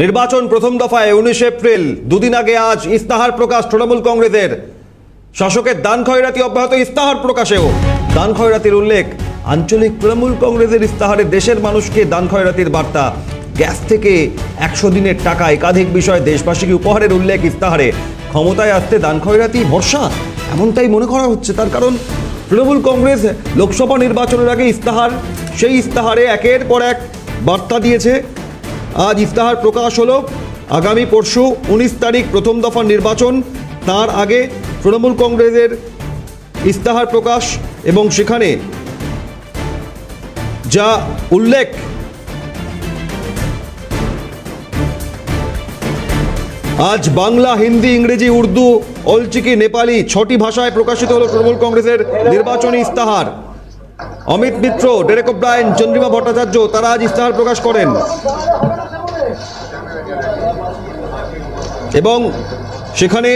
নির্বাচন প্রথম দফায় উনিশে এপ্রিল, দুদিন আগে আজ ইস্তাহার প্রকাশ তৃণমূল কংগ্রেসের। শাসকের দান খয়রাতি অব্যাহত ইস্তাহার প্রকাশেও। দান খয়রাতির উল্লেখ, আঞ্চলিক তৃণমূল কংগ্রেসের ইস্তাহারে দেশের মানুষকে দান খয়রাতির বার্তা। গ্যাস থেকে একশো দিনের টাকা একাধিক বিষয়ে দেশবাসীকে উপহারের উল্লেখ ইস্তাহারে। ক্ষমতায় আসতে দান খয়রাতি ভরসা? এমনটাই মনে করা হচ্ছে। তার কারণ, তৃণমূল কংগ্রেস লোকসভা নির্বাচনের আগে ইস্তাহার, সেই ইস্তাহারে একের পর এক বার্তা দিয়েছে। আজ ইফতাহার প্রকাশ হলো। আগামী পরশু উনিশ তারিখ প্রথম দফার নির্বাচন। তার আগে তৃণমূল কংগ্রেসের ইস্তাহার প্রকাশ এবং সেখানে যা উল্লেখ আজ বাংলা, হিন্দি, ইংরেজি, উর্দু, অলচিকি, নেপালি ছটি ভাষায় প্রকাশিত হলো তৃণমূল কংগ্রেসের নির্বাচনী ইস্তাহার অমিত মিত্র, ডেরেক ব্রায়ন চন্দ্রিমা ভট্টাচার্য, তারা আজ ইস্তাহার প্রকাশ করেন। এবং সেখানে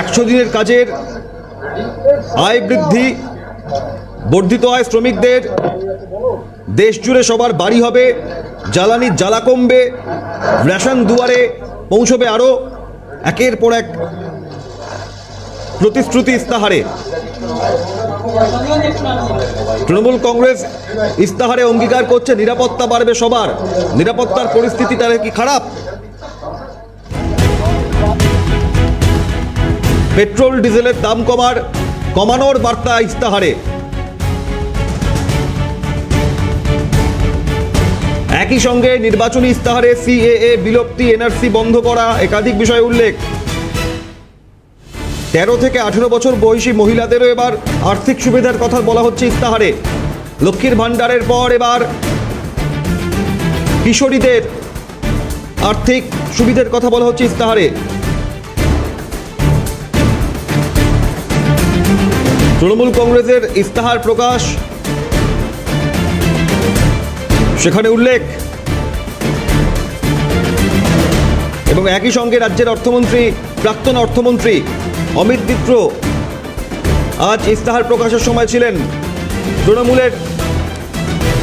একশো দিনের কাজের আয় বৃদ্ধি, বর্ধিত আয় শ্রমিকদের দেশ জুড়ে সবার বাড়ি হবে জ্বালানির জ্বালা কমবে, রেশন দুয়ারে পৌঁছবে আরও, একের পর এক প্রতিশ্রুতি ইস্তাহারে। তৃণমূল কংগ্রেস ইস্তাহারে অঙ্গীকার করছে, নিরাপত্তা বাড়বে সবার। নিরাপত্তার পরিস্থিতি তাহলে কি খারাপ? পেট্রোল, ডিজেলের দাম কমার, কমানোর বার্তা ইস্তাহারে। একই সঙ্গে নির্বাচনী ইস্তাহারে সিএএ, বিলুপ্তি, এনআরসি বন্ধ করা, একাধিক বিষয় উল্লেখ। তেরো থেকে আঠেরো বছর বয়সী মহিলাদেরও এবার আর্থিক সুবিধার কথা বলা হচ্ছে ইস্তাহারে লক্ষ্মীর ভাণ্ডারের পর এবার কিশোরীদের আর্থিক সুবিধার কথা বলা হচ্ছে ইস্তাহারে তৃণমূল কংগ্রেসের ইস্তাহার প্রকাশ। সেখানে উল্লেখ। এবং একই সঙ্গে রাজ্যের অর্থমন্ত্রী, প্রাক্তন অর্থমন্ত্রী অমিত মিত্র আজ ইস্তাহার প্রকাশের সময় ছিলেন তৃণমূলের